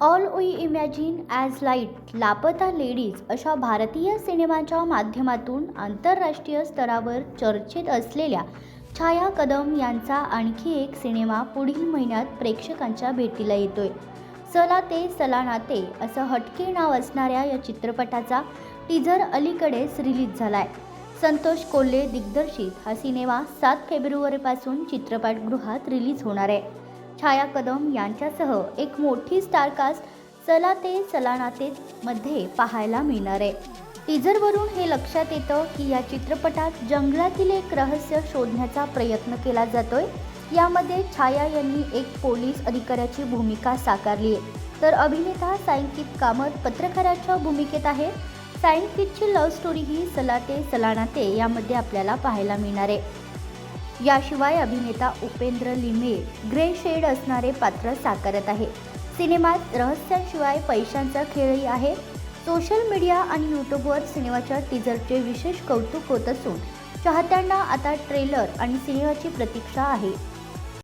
All we imagine as light Laapataa Ladies अशा भारतीय सिनेमाच्या माध्यमातून आंतरराष्ट्रीय स्तरावर चर्चेत असलेल्या छाया कदम यांचा आणखी एक सिनेमा पुढील महिन्यात प्रेक्षकांच्या भेटीला येतोय. सला ते सलानाते असं हटके नाव असणाऱ्या या चित्रपटाचा टीझर अलीकडेच रिलीज झाला आहे संतोष कोल्हे दिग्दर्शित हा सिनेमा सात फेब्रुवारीपासून चित्रपटगृहात रिलीज होणार आहे. छाया कदम यांच्यासह एक मोठी स्टारकास्ट चला ते सलानाते मध्ये पाहायला मिळणार आहे. टीझरवरून हे लक्षात येतं की या चित्रपटात जंगलातील एक रहस्य शोधण्याचा प्रयत्न केला जातोय. यामध्ये छाया यांनी एक पोलीस अधिकाऱ्याची भूमिका साकारली आहे. तर अभिनेता सायंकित कामत पत्रकाराच्या भूमिकेत आहे. सायंकितची लव्ह स्टोरी ही सलाते सलानाते यामध्ये आपल्याला पाहायला मिळणार आहे. याशिवाय अभिनेता उपेंद्र लिमे ग्रे शेड असणारे पात्र साकारत आहे. सिनेमात रहस्यांशिवाय पैशांचा खेळही आहे. सोशल मीडिया आणि यूट्यूबवर सिनेमाच्या टीझरचे विशेष कौतुक होत असून चाहत्यांना आता ट्रेलर आणि सिनेमाची प्रतीक्षा आहे.